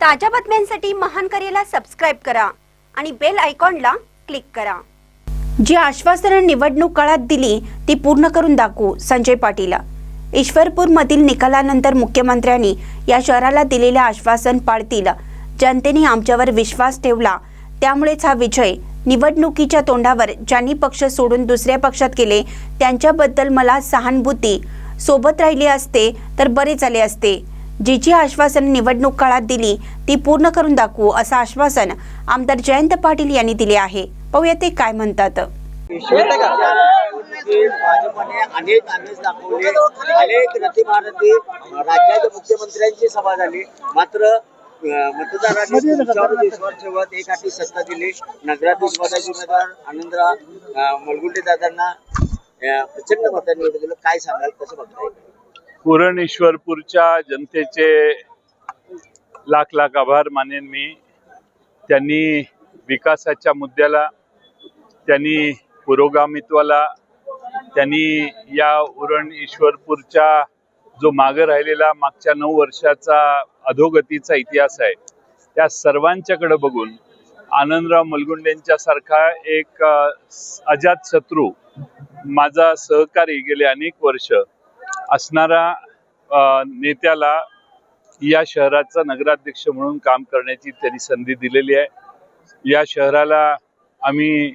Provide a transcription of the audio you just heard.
ताज्या बातम्यांसाठी महान करेला सबस्क्राईब करा आणि बेल आयकॉनला क्लिक करा. जी आश्वासनं निवडणूक काळात दिली ती पूर्ण करून दाखवू संजय पाटील. ईश्वरपूरमधील निकालानंतर मुख्यमंत्र्यांनी या शहराला दिलेले आश्वासन पाळतील. जनतेने आमच्यावर विश्वास ठेवला. त्यामुळेच हा विजय निवडणुकीच्या तोंडावर ज्यांनी पक्ष सोडून दुसऱ्या पक्षात गेले त्यांच्याबद्दल मला सहानुभूती. सोबत राहिली असते तर बरे झाले असते. जी जी आश्वासन निवडणूक काळात दिली ती पूर्ण करून दाखवू असं आश्वासन आमदार जयंत पाटील यांनी दिले आहे पाहूया ते काय म्हणतात भाजपने अनेक आमिष दाखवले अनेक रथी रथीमारती राज्याच्या मुख्यमंत्र्यांची सभा झाली मात्र मतदारांनी तुमच्यावर विश्वास ठेवत एक हाती सत्ता दिली नगराधीश पदाचे उमेदवार आनंदराव मलगुंडे दादांना प्रचंड मतांनी निवडून दिलं काय सांगाल कसं बघताय पुरण ईश्वरपूरच्या जनतेचे लाख लाख आभार मानेन मी. त्यांनी विकासाच्या मुद्द्याला त्यांनी पुरोगामित्वाला त्यांनी या उरण ईश्वरपूरच्या जो मागं राहिलेला मागच्या नऊ वर्षाचा अधोगतीचा इतिहास आहे त्या सर्वांच्याकडे बघून आनंदराव मलगुंडेंच्या सारखा एक अजात शत्रू माझा सहकारी गेले अनेक वर्ष असणारा नेत्याला या शहराचा नगराध्यक्ष म्हणून काम करण्याची त्यांनी संधी दिलेली आहे. या शहराला आम्ही